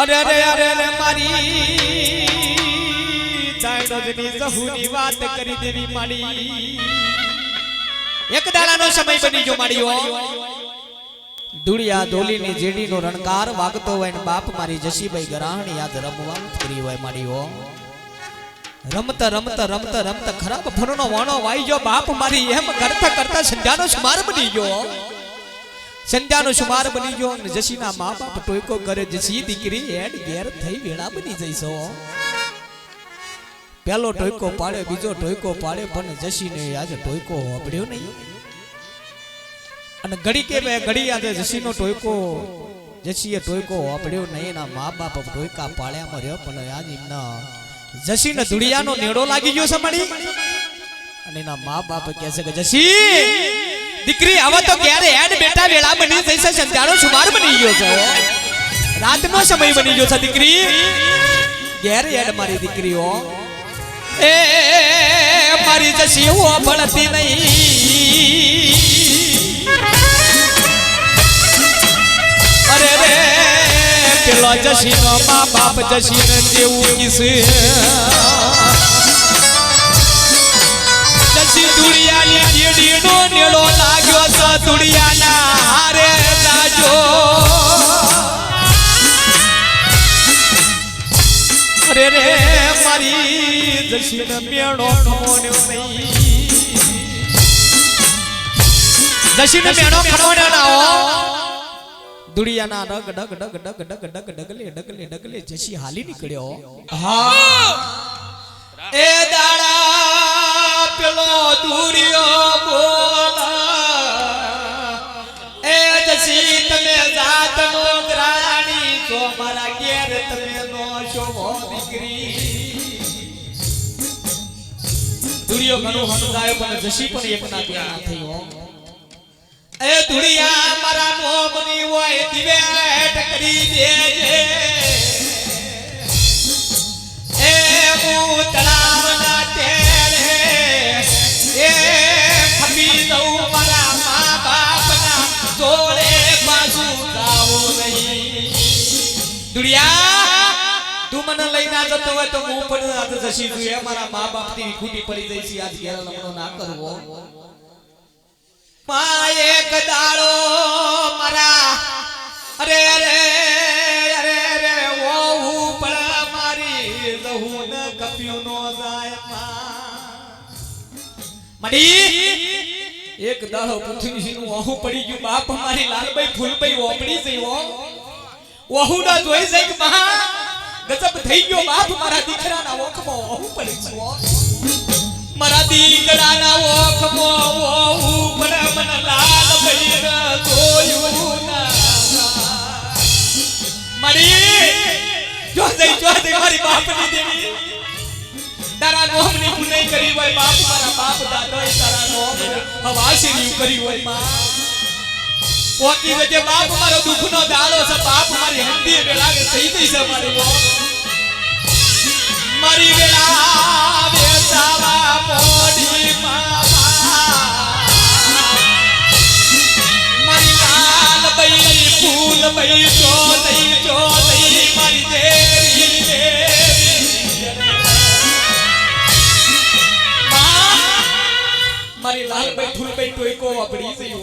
અરે અરે અરે અરે, મારી ચાઈડોજની જહુની વાત કરી દેવી માડી એક દાડાનો સમય બની જો માડીઓ દુડિયા ધોલીની જેડીનો રણકાર વાગતો હોય ને બાપ મારી જશીભાઈ ગરાહણી યાદ રમવા કરી હોય માડીઓ રમત રમત રમત રમત, ખરાબ ફરનો વાણો વાઈ ગયો બાપ મારી. એમ કરતા કરતા સંધ્યાનો સુમાર બની ગયો. સંધ્યાનો સુમાર બની ગયો અને જશીના મા બાપ ટોયકો કરે જશી દીકરી એડ ઘેર થઈ વેળા બની જઈશો પેલો ટોયકો પાડે બીજો ટોયકો પાડે પણ જશીને આજે ટોયકો હોબડ્યો નહીં. અને ઘડી કે બે ઘડી આજે જશીનો ટોયકો જશીએ ટોયકો હોબડ્યો નહીં એના મા બાપ ટોયકા પાળ્યામાં રહ્યો પણ આજ એમના જશીને ધુડિયાનો નેડો લાગી ગયો છે મળી અને એના મા બાપ કહે છે કે જશી દીકરી હવે તો ક્યારે એડ બેટા વેળા બની છે, સંધ્યાનો સુમાર બની ગયો છે. રાતનો સમય બની ગયો છે, દીકરી. ઘેર હેડ મારી દીકરીઓ. એ, મારી જશી હો ભળતી નહીં. અરે રે, પેલો જશી નો મા બાપ જશી ને જેવું કિસે. નેડો લાગ્યો સતુડિયાના હારે લાજો. અરે રે મારી જશીને મેળો ખમોણ્યો નહીં. જશીને મેળો ખમોણ્યો ના દુડિયાના ડગ ડગ ડગ ડગ ડગ ડગ ડગલે ડગલે ડગલે જશી હાલી નીકળ્યો. હા. એ દાડા પેલો દુરિયો બોલા જશી જાત નો ગ્રાણી છો, મારા ઘેર તમે નો શોભો દીકરી. દુરિયો સમજાયો પણ જશી પણ એક ના ત્યાં થયો એ ધુડિયા મારા મોમની હોય, દિવે કરી દેજે. એ હું તળાવના દુડિયા તું મને લઈ ના જતો હોય તો હું પણ આજે જશી છું. મારા મા બાપથી ખૂટી પડી જઈશ આજ ઘેર લમણો ના કરવો. માં એક દાડો મારા, અરે અરે અરે અરે, ઓ ઉપડા મારી દહું ન કપ્યું નો જાય મડી એક દાડો પૃથ્વીજી નું ઓહું પડી ગયું. બાપ મારી લાલભાઈ ફૂલભાઈ ઓપડી જઈ હો. ઓહું ના જોઈ કે મહા ગજબ થઈ ગયો બાપ મારા દીકરાના ઓખમાં ઓહુ પડી છે. મારા દીકરાના ઓખમાં ઓહુ પણ મને લાલ ના જોયું ના. મારી, જો જઈ જો જઈ મારી બાપની દેવી. તારા નોમની પુનઈ કરી હોય, બાપ મારા બાપ દાદોએ તારા નોમ હવાશીરી કરી હોય, માં. પોકી વજે બાપ મારો દુખનો દાડો છે માં, મારી લાલ બઈ ફૂલ બઈ ટોયકો વાપરી જઈ